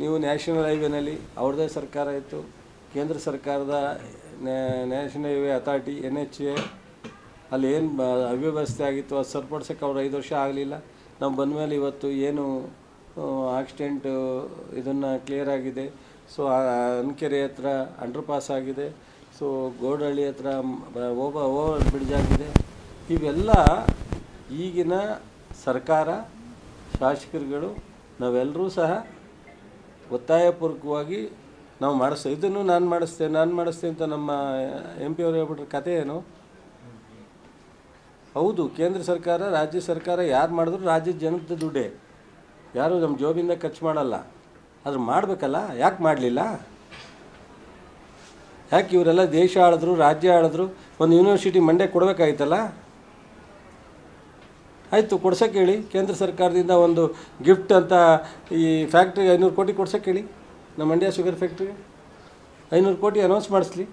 ನೀವು ನ್ಯಾಷನಲ್ ಹೈವೇನಲ್ಲಿ ಅವ್ರದ್ದೇ ಸರ್ಕಾರ ಇತ್ತು. ಕೇಂದ್ರ ಸರ್ಕಾರದ national highway authority N H A ಅಲ್ಲಿ ಏನು ಅವ್ಯವಸ್ಥೆ ಆಗಿತ್ತು, ಅದು ಸರಿಪಡ್ಸೋಕ್ಕೆ ಅವ್ರು ಐದು ವರ್ಷ ಆಗಲಿಲ್ಲ. ನಾವು ಬಂದಮೇಲೆ ಇವತ್ತು ಏನು ಆಕ್ಸಿಡೆಂಟು ಇದನ್ನು ಕ್ಲಿಯರ್ ಆಗಿದೆ. ಸೊ ಅನ್ಕೆರೆ ಹತ್ರ ಅಂಡರ್ ಪಾಸ್ ಆಗಿದೆ. ಸೊ ಗೋಡಹಳ್ಳಿ ಹತ್ರ ಓಬ ಓವರ್ ಬ್ರಿಡ್ಜ್ ಆಗಿದೆ. ಇವೆಲ್ಲ ಈಗಿನ ಸರ್ಕಾರ, ಶಾಸಕರುಗಳು, ನಾವೆಲ್ಲರೂ ಸಹ ಒತ್ತಾಯಪೂರ್ವಕವಾಗಿ ನಾವು ಮಾಡಿಸ್ತೇವೆ. ಇದನ್ನು ನಾನು ಮಾಡಿಸ್ತೇನೆ ನಾನು ಮಾಡಿಸ್ತೇನೆ ಅಂತ ನಮ್ಮ ಎಂ ಪಿ ಅವರು ಹೇಳ್ಬಿಟ್ರೆ ಕತೆ ಏನು? ಹೌದು, ಕೇಂದ್ರ ಸರ್ಕಾರ, ರಾಜ್ಯ ಸರ್ಕಾರ ಯಾರು ಮಾಡಿದ್ರು ರಾಜ್ಯದ ಜನದ ದುಡ್ಡೇ. ಯಾರು ನಮ್ಮ ಜೋಬಿಂದ ಖರ್ಚು ಮಾಡಲ್ಲ. ಆದ್ರೆ ಮಾಡಬೇಕಲ್ಲ, ಯಾಕೆ ಮಾಡಲಿಲ್ಲ? ಯಾಕೆ ಇವರೆಲ್ಲ ದೇಶ ಆಳಿದ್ರು, ರಾಜ್ಯ ಆಳಿದ್ರು? ಒಂದು ಯೂನಿವರ್ಸಿಟಿ ಮಂಡ್ಯ ಕೊಡಬೇಕಾಯ್ತಲ್ಲ? ಆಯಿತು, ಕೊಡ್ಸೋಕೆ ಹೇಳಿ. ಕೇಂದ್ರ ಸರ್ಕಾರದಿಂದ ಒಂದು ಗಿಫ್ಟ್ ಅಂತ ಈ ಫ್ಯಾಕ್ಟ್ರಿಗೆ ಐನೂರು ಕೋಟಿ ಕೊಡ್ಸೋಕೆ ಹೇಳಿ. ನಮ್ಮ ಮಂಡ್ಯ ಶುಗರ್ ಫ್ಯಾಕ್ಟ್ರಿಗೆ ಐನೂರು ಕೋಟಿ ಅನೌನ್ಸ್ ಮಾಡಿಸ್ಲಿ.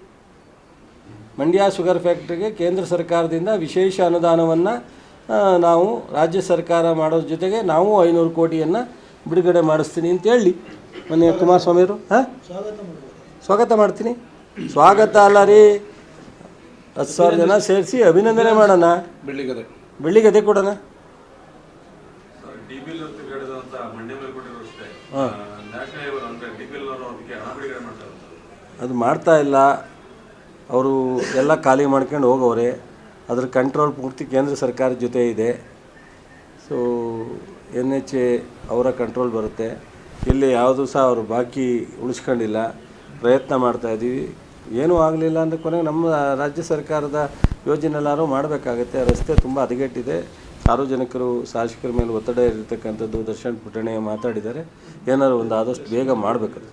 ಮಂಡ್ಯ ಶುಗರ್ ಫ್ಯಾಕ್ಟ್ರಿಗೆ ಕೇಂದ್ರ ಸರ್ಕಾರದಿಂದ ವಿಶೇಷ ಅನುದಾನವನ್ನು ನಾವು ರಾಜ್ಯ ಸರ್ಕಾರ ಮಾಡೋದ್ರ ಜೊತೆಗೆ ನಾವು ಐನೂರು ಕೋಟಿಯನ್ನು ಬಿಡುಗಡೆ ಮಾಡಿಸ್ತೀನಿ ಅಂತ ಹೇಳಿ. ಮೊನ್ನೆ ಕುಮಾರಸ್ವಾಮಿಯವರು, ಹಾಂ? ಸ್ವಾಗತ ಮಾಡ್ತೀನಿ. ಸ್ವಾಗತ ಅಲ್ಲ ರೀ. ಹತ್ತು ಸಾವಿರ ಜನ ಸೇರಿಸಿ ಅಭಿನಂದನೆ ಮಾಡೋಣ. ಬೆಳ್ಳಿಗದೆ ಬೆಳ್ಳಿಗೆ ಅದೇ ಕೊಡೋಣ? ಅದು ಮಾಡ್ತಾ ಇಲ್ಲ. ಅವರು ಎಲ್ಲ ಖಾಲಿ ಮಾಡ್ಕೊಂಡು ಹೋಗವ್ರೆ. ಅದ್ರ ಕಂಟ್ರೋಲ್ ಪೂರ್ತಿ ಕೇಂದ್ರ ಸರ್ಕಾರದ ಜೊತೆ ಇದೆ. ಸೊ ಎನ್ ಎಚ್ ಎ ಅವರ ಕಂಟ್ರೋಲ್ ಬರುತ್ತೆ. ಇಲ್ಲಿ ಯಾವುದು ಸಹ ಅವರು ಬಾಕಿ ಉಳಿಸ್ಕೊಂಡಿಲ್ಲ. ಪ್ರಯತ್ನ ಮಾಡ್ತಾ ಇದ್ದೀವಿ ಏನೂ ಆಗಲಿಲ್ಲ ಅಂದರೆ ಕೊನೆಗೆ ನಮ್ಮ ರಾಜ್ಯ ಸರ್ಕಾರದ ಯೋಜನೆ ಎಲ್ಲರೂ ಮಾಡಬೇಕಾಗತ್ತೆ ರಸ್ತೆ ತುಂಬ ಹದಗೆಟ್ಟಿದೆ. ಸಾರ್ವಜನಿಕರು ಶಾಸಕರ ಮೇಲೆ ಒತ್ತಡ ಇರತಕ್ಕಂಥದ್ದು ದರ್ಶನ್ ಪುಟಣೆ ಮಾತಾಡಿದ್ದಾರೆ. ಏನಾದ್ರು ಒಂದು ಆದಷ್ಟು ಬೇಗ ಮಾಡಬೇಕದು.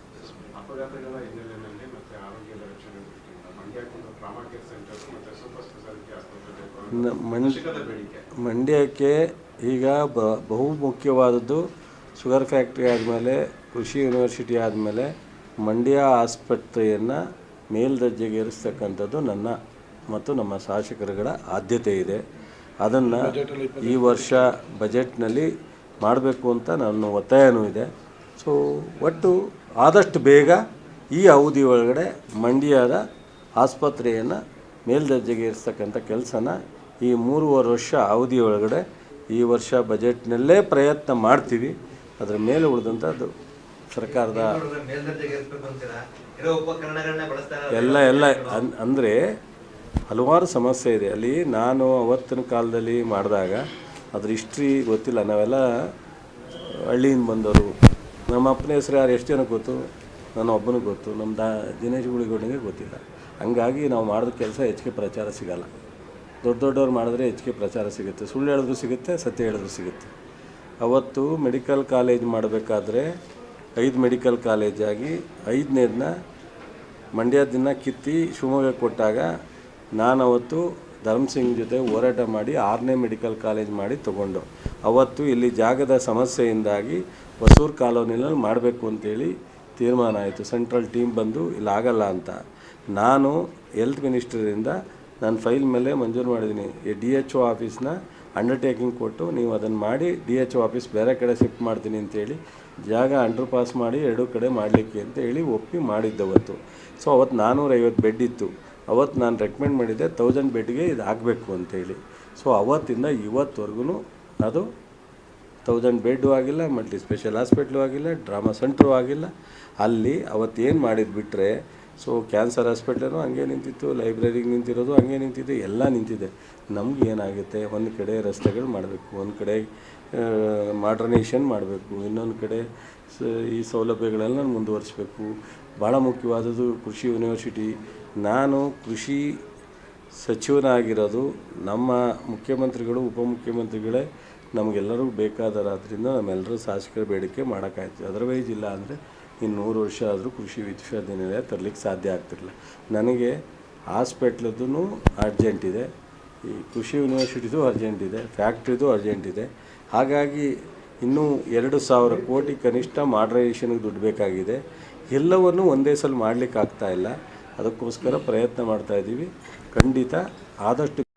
ಮಂಡ್ಯಕ್ಕೆ ಈಗ ಬ ಬಹು ಮುಖ್ಯವಾದದ್ದು ಶುಗರ್ ಫ್ಯಾಕ್ಟ್ರಿ ಆದಮೇಲೆ, ಕೃಷಿ ಯೂನಿವರ್ಸಿಟಿ ಆದಮೇಲೆ ಮಂಡ್ಯ ಆಸ್ಪತ್ರೆಯನ್ನು ಮೇಲ್ದರ್ಜೆಗೆ ಏರಿಸ್ತಕ್ಕಂಥದ್ದು ನನ್ನ ಮತ್ತು ನಮ್ಮ ಶಾಸಕರುಗಳ ಆದ್ಯತೆ ಇದೆ. ಅದನ್ನು ಈ ವರ್ಷ ಬಜೆಟ್ನಲ್ಲಿ ಮಾಡಬೇಕು ಅಂತ ನನ್ನ ಒತ್ತಾಯನೂ ಇದೆ. ಸೊ ಒಟ್ಟು ಆದಷ್ಟು ಬೇಗ ಈ ಅವಧಿ ಒಳಗಡೆ ಮಂಡ್ಯದ ಆಸ್ಪತ್ರೆಯನ್ನು ಮೇಲ್ದರ್ಜೆಗೆ ಇರಿಸ್ತಕ್ಕಂಥ ಕೆಲಸನ ಈ ಮೂರುವರೆ ವರ್ಷ ಅವಧಿ ಒಳಗಡೆ ಈ ವರ್ಷ ಬಜೆಟ್ನಲ್ಲೇ ಪ್ರಯತ್ನ ಮಾಡ್ತೀವಿ. ಅದರ ಮೇಲೆ ಉಳಿದಂಥದ್ದು ಸರ್ಕಾರದ ಎಲ್ಲ ಎಲ್ಲ. ಅನ್ ಅಂದರೆ ಹಲವಾರು ಸಮಸ್ಯೆ ಇದೆ. ಅಲ್ಲಿ ನಾನು ಅವತ್ತಿನ ಕಾಲದಲ್ಲಿ ಮಾಡಿದಾಗ ಅದ್ರ ಹಿಸ್ಟ್ರಿ ಗೊತ್ತಿಲ್ಲ. ನಾವೆಲ್ಲ ಹಳ್ಳಿಯಿಂದ ಬಂದವರು. ನಮ್ಮ ಅಪ್ಪನ ಹೆಸರು ಯಾರು? ಎಷ್ಟು ಜನಕ್ಕೆ ಗೊತ್ತು? ನನ್ನ ಒಬ್ಬನಿಗೆ ಗೊತ್ತು. ನಮ್ಮ ದಾ ದಿನೇಶ್ ಗುಳಿಗೌಡನಿಗೆ ಗೊತ್ತಿಲ್ಲ. ಹಂಗಾಗಿ ನಾವು ಮಾಡಿದ ಕೆಲಸ ಹೆಚ್ಚಿಗೆ ಪ್ರಚಾರ ಸಿಗಲ್ಲ. ದೊಡ್ಡ ದೊಡ್ಡವ್ರು ಮಾಡಿದ್ರೆ ಹೆಚ್ಚಿಗೆ ಪ್ರಚಾರ ಸಿಗುತ್ತೆ. ಸುಳ್ಳು ಹೇಳಿದ್ರು ಸಿಗುತ್ತೆ ಸತ್ಯ ಹೇಳಿದ್ರು ಸಿಗುತ್ತೆ. ಅವತ್ತು ಮೆಡಿಕಲ್ ಕಾಲೇಜ್ ಮಾಡಬೇಕಾದ್ರೆ ಐದು ಮೆಡಿಕಲ್ ಕಾಲೇಜಾಗಿ ಐದನೇದನ್ನ ಮಂಡ್ಯದಿಂದ ಕಿತ್ತಿ ಶಿವಮೊಗ್ಗ ಕೊಟ್ಟಾಗ ನಾನು ಅವತ್ತು ಧರ್ಮ್ ಸಿಂಗ್ ಜೊತೆ ಹೋರಾಟ ಮಾಡಿ ಆರನೇ ಮೆಡಿಕಲ್ ಕಾಲೇಜ್ ಮಾಡಿ ತಗೊಂಡು. ಅವತ್ತು ಇಲ್ಲಿ ಜಾಗದ ಸಮಸ್ಯೆಯಿಂದಾಗಿ ಹೊಸೂರು ಕಾಲೋನಿನಲ್ಲಿ ಮಾಡಬೇಕು ಅಂತೇಳಿ ತೀರ್ಮಾನ ಆಯಿತು. ಸೆಂಟ್ರಲ್ ಟೀಮ್ ಬಂದು ಇಲ್ಲಿ ಆಗಲ್ಲ ಅಂತ. ನಾನು ಹೆಲ್ತ್ ಮಿನಿಸ್ಟರಿಂದ ನಾನು ಫೈಲ್ ಮೇಲೆ ಮಂಜೂರು ಮಾಡಿದ್ದೀನಿ ಡಿ ಎಚ್ ಒ ಆಫೀಸ್ನ ಅಂಡರ್ಟೇಕಿಂಗ್ ಕೊಟ್ಟು ನೀವು ಅದನ್ನು ಮಾಡಿ ಡಿ ಎಚ್ ಆಫೀಸ್ ಬೇರೆ ಕಡೆ ಶಿಫ್ಟ್ ಮಾಡ್ತೀನಿ ಅಂತೇಳಿ ಜಾಗ ಅಂಡರ್ ಪಾಸ್ ಮಾಡಿ ಎರಡೂ ಕಡೆ ಮಾಡಲಿಕ್ಕೆ ಅಂತ ಹೇಳಿ ಒಪ್ಪಿ ಮಾಡಿದ್ದವತ್ತು. ಸೊ ಅವತ್ತು ನಾನ್ನೂರೈವತ್ತು ಬೆಡ್ ಇತ್ತು. ಅವತ್ತು ನಾನು ರೆಕಮೆಂಡ್ ಮಾಡಿದ್ದೆ ತೌಸಂಡ್ ಬೆಡ್ಗೆ ಇದು ಆಗಬೇಕು ಅಂತೇಳಿ ಸೊ ಅವತ್ತಿಂದ ಇವತ್ತವರೆಗೂ ಅದು ತೌಸಂಡ್ ಬೆಡ್ಡು ಆಗಿಲ್ಲ ಮಲ್ಟಿ ಸ್ಪೆಷಲ್ ಹಾಸ್ಪಿಟ್ಲು ಆಗಿಲ್ಲ ಡ್ರಾಮಾ ಸೆಂಟ್ರು ಆಗಿಲ್ಲ. ಅಲ್ಲಿ ಅವತ್ತೇನು ಮಾಡಿದ್ದು ಬಿಟ್ಟರೆ ಸೊ ಕ್ಯಾನ್ಸರ್ ಹಾಸ್ಪಿಟ್ಲೂ ಹಂಗೆ ನಿಂತಿತ್ತು ಲೈಬ್ರರಿಗೆ ನಿಂತಿರೋದು ಹಂಗೆ ನಿಂತಿದೆ, ಎಲ್ಲ ನಿಂತಿದೆ. ನಮ್ಗೆ ಏನಾಗುತ್ತೆ? ಒಂದು ಕಡೆ ರಸ್ತೆಗಳು ಮಾಡಬೇಕು, ಒಂದು ಕಡೆ ಮಾಡ್ರನೇಷನ್ ಮಾಡಬೇಕು, ಇನ್ನೊಂದು ಕಡೆ ಸ, ಈ ಸೌಲಭ್ಯಗಳೆಲ್ಲ ಮುಂದುವರಿಸ್ಬೇಕು. ಭಾಳ ಮುಖ್ಯವಾದದ್ದು ಕೃಷಿ ಯೂನಿವರ್ಸಿಟಿ ನಾನು ಕೃಷಿ ಸಚಿವನಾಗಿರೋದು, ನಮ್ಮ ಮುಖ್ಯಮಂತ್ರಿಗಳು, ಉಪಮುಖ್ಯಮಂತ್ರಿಗಳೇ ನಮಗೆಲ್ಲರಿಗೂ ಬೇಕಾದರಾದ್ರಿಂದ ನಮ್ಮೆಲ್ಲರೂ ಶಾಸಕರ ಬೇಡಿಕೆ ಮಾಡೋಕ್ಕಾಯ್ತು. ಅದರ್ವೈಸ್ ಇಲ್ಲ ಅಂದರೆ ಇನ್ನು ನೂರು ವರ್ಷ ಆದರೂ ಕೃಷಿ ವಿಶ್ವವಿದ್ಯಾನಿಲಯ ತರಲಿಕ್ಕೆ ಸಾಧ್ಯ ಆಗ್ತಿರಲಿಲ್ಲ. ನನಗೆ ಹಾಸ್ಪಿಟ್ಲದ್ದು ಅರ್ಜೆಂಟ್ ಇದೆ. ಈ ಕೃಷಿ ಯೂನಿವರ್ಸಿಟಿದು ಅರ್ಜೆಂಟ್ ಇದೆ ಫ್ಯಾಕ್ಟ್ರಿದು ಅರ್ಜೆಂಟ್ ಇದೆ. ಹಾಗಾಗಿ ಇನ್ನೂ ಎರಡು ಸಾವಿರ ಕೋಟಿ ಕನಿಷ್ಠ ಮಾಡ್ರೈಸೇಷನ್ಗೆ ದುಡ್ಡು ಬೇಕಾಗಿದೆ. ಎಲ್ಲವನ್ನು ಒಂದೇ ಸಲ ಮಾಡಲಿಕ್ಕೆ ಇಲ್ಲ. ಅದಕ್ಕೋಸ್ಕರ ಪ್ರಯತ್ನ ಮಾಡ್ತಾ ಇದ್ದೀವಿ. ಖಂಡಿತ ಆದಷ್ಟು